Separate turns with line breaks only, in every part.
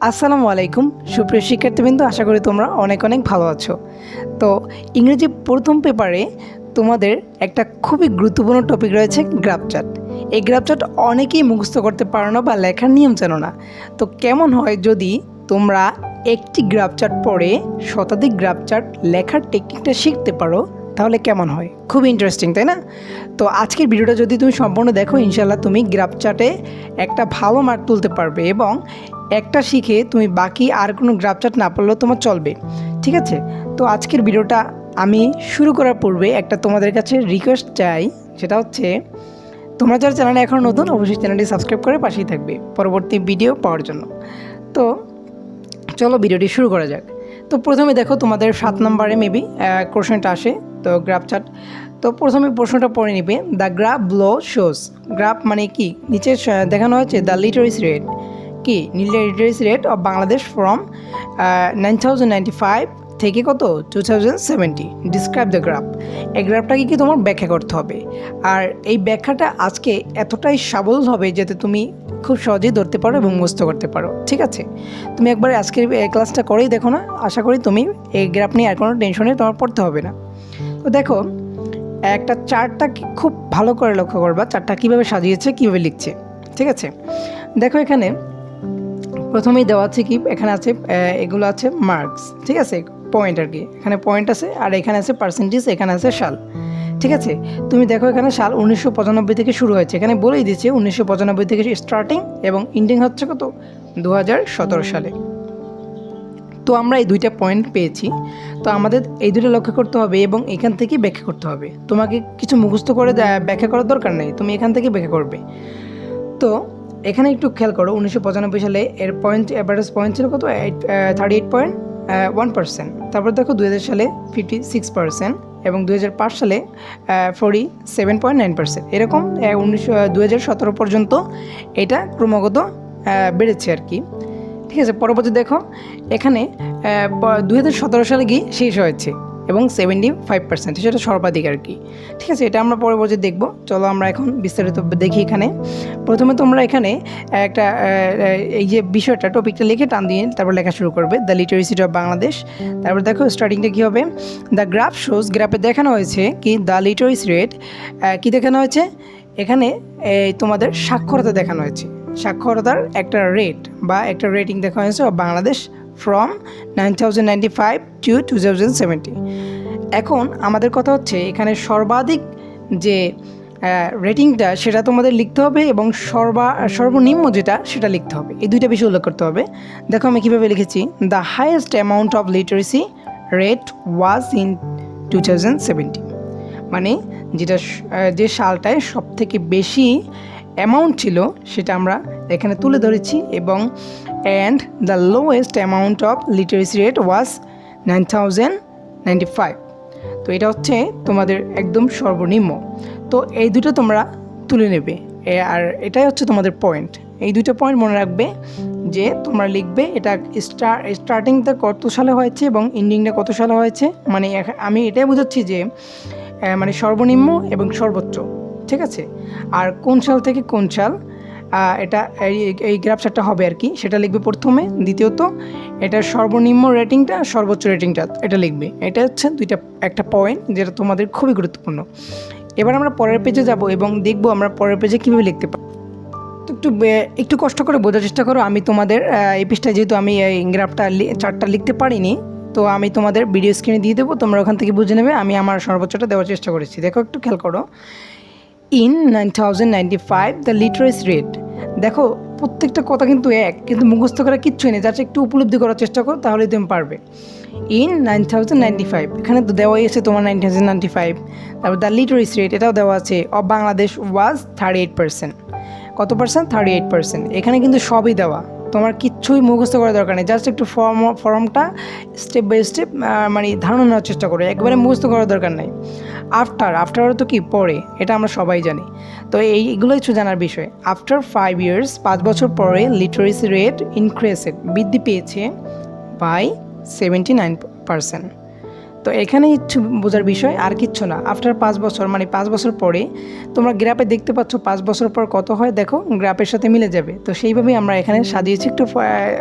আসসালামু আলাইকুম। সুপ্রিয় শিক্ষার্থীবৃন্দ, আশা করি তোমরা অনেক অনেক ভালো আছো। তো ইংরেজি প্রথম পেপারে তোমাদের একটা খুবই গুরুত্বপূর্ণ টপিক রয়েছে গ্রাফচার্ট এই গ্রাফচার্ট অনেকেই মুখস্থ করতে পারো না বা লেখার নিয়ম জানো না। তো কেমন হয় যদি তোমরা একটি গ্রাফচার্ট পড়ে শতাধিক গ্রাফচার্ট লেখার টেকনিকটা শিখতে পারো, তাহলে কেমন হয়? খুব ইন্টারেস্টিং তাই না? তো আজকের ভিডিওটা যদি তুমি সম্পূর্ণ দেখো ইনশাল্লাহ তুমি গ্রাফ চার্টে একটা ভালো মার্ক তুলতে পারবে এবং একটা শিখে তুমি বাকি আর কোনো গ্রাফ চার্ট না পড়লেও তোমার চলবে, ঠিক আছে? তো আজকের ভিডিওটা আমি শুরু করার পূর্বে একটা তোমাদের কাছে রিকোয়েস্ট চাই, সেটা হচ্ছে, তোমরা যারা চ্যানেলে এখন নতুন, অবশ্যই চ্যানেলটি সাবস্ক্রাইব করে পাশেই থাকবে পরবর্তী ভিডিও পাওয়ার জন্য। তো চলো ভিডিওটি শুরু করা যাক। তো প্রথমে দেখো তোমাদের সাত নম্বরে মেবি কোশ্চেনটা আসে, তো গ্রাফ চার্ট তো প্রথমে প্রশ্নটা পড়ে নিবে the graph below shows graph মানে কি? নিচে দেখানো হয়েছে দ্য লিটারিস রেট কি? Literacy rate of Bangladesh from nine thousand five থেকে কত? Two thousand seventy describe the graph এই গ্রাফটাকে কি তোমার ব্যাখ্যা করতে হবে? আর এই ব্যাখ্যাটা আজকে এতটাই সাবল হবে যাতে তুমি খুব সহজেই ধরতে পারো এবং মুস্ত করতে পারো। ঠিক আছে? তুমি একবার আজকের ক্লাসটা করেই দেখো না। আশা করি তুমি এই গ্রাফ নিয়ে আর কোনো টেনশনে তোমার পড়তে হবে না। তো দেখো, একটা চার্টটা খুব ভালো করে লক্ষ্য করবা। চার্টটা কীভাবে সাজিয়েছে, কীভাবে লিখছে। ঠিক আছে? দেখো এখানে প্রথমেই দেওয়া আছে কি? এখানে আছে এগুলো আছে মার্কস ঠিক আছে? পয়েন্ট আর কি। এখানে পয়েন্ট আছে, আর এখানে আছে পার্সেন্টেজ এখানে আছে সাল, ঠিক আছে? তুমি দেখো এখানে সাল উনিশশো পঁচানব্বই থেকে শুরু হয়েছে। এখানে বলেই দিচ্ছে, উনিশশো পঁচানব্বই থেকে স্টার্টিং এবং এন্ডিং হচ্ছে কত? দু হাজার সতেরো সালে। তো আমরা এই দুইটা পয়েন্ট পেয়েছি। তো আমাদের এই দুটো লক্ষ্য করতে হবে এবং এখান থেকে ব্যাখ্যা করতে হবে। তোমাকে কিছু মুখস্থ করে ব্যাখ্যা করার দরকার নেই। তুমি এখান থেকে ব্যাখ্যা করবে। তো এখানে একটু খেয়াল করো, উনিশশো পঁচানব্বই সালে এর পয়েন্ট অ্যাভারেজ পয়েন্ট ছিল কত? Thirty eight point one percent তারপর দেখো দু হাজার সালে ফিফটি সিক্স পার্সেন্ট এবং দু হাজার পাঁচ সালে forty seven point nine percent এরকম উনিশশো দু সতেরো পর্যন্ত এটা ক্রমাগত বেড়েছে আর কি। ঠিক আছে, পরবর্তী দেখো, এখানে দু হাজার সতেরো সালে গিয়ে শেষ হয়েছে? এবং সেভেন্টি ফাইভ পার্সেন্ট সেটা সর্বাধিক আর কি। ঠিক আছে, এটা আমরা পরবর্তী দেখব। চলো আমরা এখন বিস্তারিত দেখি এখানে। প্রথমে তোমরা এখানে একটা এই যে বিষয়টা টপিকটা লিখে টান দিয়ে তারপর লেখা শুরু করবে। দ্য লিটারেসিটি অফ বাংলাদেশ তারপর দেখো স্টার্টিংটা কী হবে? দ্য গ্রাফ শোজ গ্রাফে দেখানো হয়েছে কি দ্য লিটারেসি রেট কী দেখানো হয়েছে? এখানে তোমাদের সাক্ষরতা দেখানো হয়েছে। সাক্ষরতার একটা রেট বা একটা রেটিং দেখা হয়েছে Bangladesh from nine thousand ninety five to two thousand seventy এখন আমাদের কথা হচ্ছে, এখানে সর্বাধিক যে রেটিংটা সেটা তোমাদের লিখতে হবে এবং সর্বা, সর্বনিম্ন যেটা সেটা লিখতে হবে। এই দুইটা বিষয় উল্লেখ করতে হবে। দেখো আমি কীভাবে লিখেছি। The highest amount of literacy rate was in two thousand seventy মানে যেটা যে সালটায় সব থেকে বেশি অ্যামাউন্ট ছিল সেটা আমরা এখানে তুলে ধরেছি এবং and the lowest amount of literacy rate was nine thousand ninety five তো এটা হচ্ছে তোমাদের একদম সর্বনিম্ন। তো এই দুটো তোমরা তুলে নেবে। আর এটাই হচ্ছে তোমাদের পয়েন্ট এই দুটো পয়েন্ট মনে রাখবে যে তোমরা লিখবে এটা স্টার স্টার্টিংটা কত সালে হয়েছে এবং এন্ডিংটা কত সালে হয়েছে। মানে আমি এটাই বোঝাচ্ছি যে মানে সর্বনিম্ন এবং সর্বোচ্চ। ঠিক আছে? আর কোন সাল থেকে কোন সাল এটা এই- গ্রাফচারটা হবে আর কি। সেটা লিখবে প্রথমে, দ্বিতীয়ত, এটার সর্বনিম্ন রেটিংটা সর্বোচ্চ রেটিংটা এটা লিখবে। এটা হচ্ছে দুইটা, একটা পয়েন্ট যেটা তোমাদের খুবই গুরুত্বপূর্ণ। এবার আমরা পরের পেজে যাব এবং দেখব আমরা পরের পেজে কীভাবে লিখতে পারি। তো একটু একটু কষ্ট করে বোঝার চেষ্টা করো, আমি তোমাদের এই পেজটা যেহেতু আমি এই গ্রাফটা চার্টটা লিখতে পারিনি, তো আমি তোমাদের ভিডিও স্ক্রিনে দিয়ে দেবো, তোমরা ওখান থেকে বুঝে নেবে, আমি আমার সর্বোচ্চটা দেওয়ার চেষ্টা করেছি। দেখো একটু খেয়াল করো। In nine thousand five the literacy rate দেখো, প্রত্যেকটা কথা কিন্তু এক, কিন্তু মুখস্থ করা কিচ্ছুই নেই যার চেয়ে একটু উপলব্ধি করার চেষ্টা করো, তাহলে তুমি পারবে। In nine thousand ninety five এখানে তো দেওয়াই আছে তোমার নাইন থাউজেন্ড নাইনটি ফাইভ তারপর দ্য রেট এটাও দেওয়া আছে of Bangladesh was thirty eight percent কত পার্সেন্ট থার্টি এইট পার্সেন্ট এখানে কিন্তু সবই দেওয়া, তোমার কিচ্ছুই মুখস্থ করার দরকার নেই জাস্ট একটু ফর্ম ফর্মটা স্টেপ বাই স্টেপ মানে ধারণা নেওয়ার চেষ্টা করো, একবারে মুখস্থ করার দরকার নাই। আফটার আফটার তো কি, পরে, এটা আমরা সবাই জানি। তো এই, এগুলোই হচ্ছে জানার বিষয়। আফটার ফাইভ ইয়ার্স পাঁচ বছর পরে লিটারেসি রেট ইনক্রিজেড বৃদ্ধি পেয়েছে বাই সেভেন্টি নাইন পার্সেন্ট তো এখানে ইচ্ছু বোঝার বিষয়, আর কিচ্ছু না। আফটার পাঁচ বছর মানে পাঁচ বছর পরে, তোমরা গ্রাফে দেখতে পাচ্ছ পাঁচ বছর পর কত হয়, দেখো গ্রাফের সাথে মিলে যাবে। তো সেইভাবেই আমরা এখানে সাজিয়েছি একটু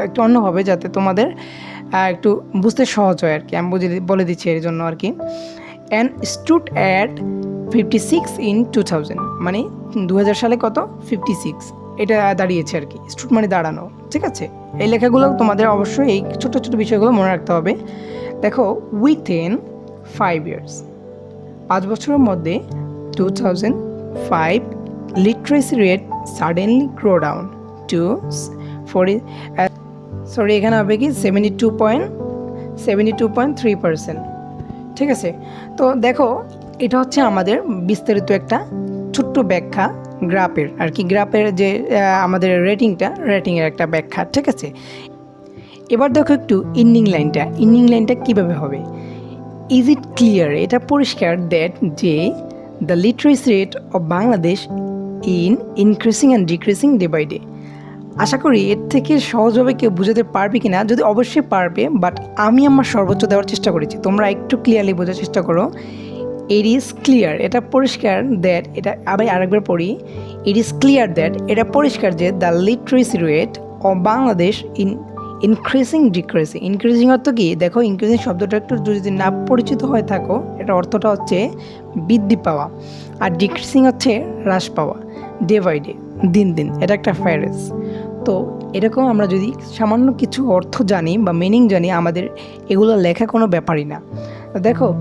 একটু অন্যভাবে যাতে তোমাদের একটু বুঝতে সহজ হয় আর কি। আমি বুঝে, বলে দিচ্ছি এর জন্য আর কি। And stood at fifty six in two thousand মানে দু হাজার সালে কত? Fifty six. এটা দাঁড়িয়েছে আর কি। স্টুড মানে দাঁড়ানো, ঠিক আছে? এই লেখাগুলো তোমাদের অবশ্যই এই ছোটো ছোটো বিষয়গুলো মনে রাখতে হবে। দেখো উইথিন ফাইভ ইয়ার্স পাঁচ বছরের মধ্যে two thousand five literacy rate suddenly grow down to forty sorry এখানে হবে কি? Seventy two point seventy two point three percent ঠিক আছে? তো দেখো, এটা হচ্ছে আমাদের বিস্তারিত একটা ছোট্ট ব্যাখ্যা গ্রাফের, আর কি গ্রাফের যে আমাদের রেটিংটা, রেটিংয়ের একটা ব্যাখ্যা, ঠিক আছে? এবার দেখো একটু ইন্ডিং লাইনটা ইন্ডিং লাইনটা কীভাবে হবে? ইজ ইট ক্লিয়ার এটা পরিষ্কার দ্যাট যে the literacy rate of Bangladesh in increasing and decreasing day by day আশা করি এর থেকে সহজভাবে কেউ বুঝাতে পারবে কি না যদি অবশ্যই পারবে বাট আমি আমার সর্বোচ্চ দেওয়ার চেষ্টা করেছি। তোমরা একটু ক্লিয়ারলি বোঝার চেষ্টা করো। ইট ইজ ক্লিয়ার এটা পরিষ্কার দ্যাট এটা আবার আরেকবার পড়ি। ইট ইজ ক্লিয়ার দ্যাট এটা পরিষ্কার যে the literacy rate of Bangladesh in increasing decreasing increasing অর্থ কি? দেখো ইনক্রিজিং শব্দটা একটু যদি না পরিচিত হয়ে থাকো এটা অর্থটা হচ্ছে বৃদ্ধি পাওয়া। আর ডিক্রিজিং হচ্ছে হ্রাস পাওয়া। ডে বাই ডে দিন দিন। এটা একটা ফ্যারেস তো এরকম আমরা যদি সামান্য কিছু অর্থ জানি বা মিনিং জানি, আমাদের এগুলো লেখা কোনো ব্যাপারই না। দেখো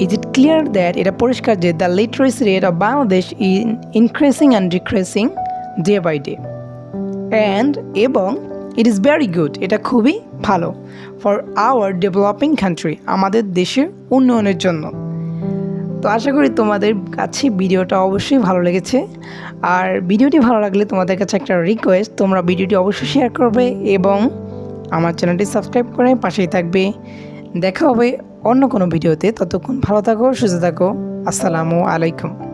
ইজ ইট ক্লিয়ার দ্যাট এটা পরিষ্কার যে the literacy rate of Bangladesh in increasing and decreasing day by day and এবং ইট ইজ ভেরি গুড এটা খুবই ভালো ফর আওয়ার ডেভেলপিং কান্ট্রি আমাদের দেশের উন্নয়নের জন্য। তো আশা করি তোমাদের কাছে ভিডিওটা অবশ্যই ভালো লেগেছে। আর ভিডিওটি ভালো লাগলে তোমাদের কাছে একটা রিকোয়েস্ট তোমরা ভিডিওটি অবশ্যই শেয়ার করবে এবং আমার চ্যানেলটি সাবস্ক্রাইব করে পাশেই থাকবে। দেখা হবে অন্য কোনো ভিডিওতে। ততক্ষণ ভালো থাকো, সুস্থ থাকো। আসসালামু আলাইকুম।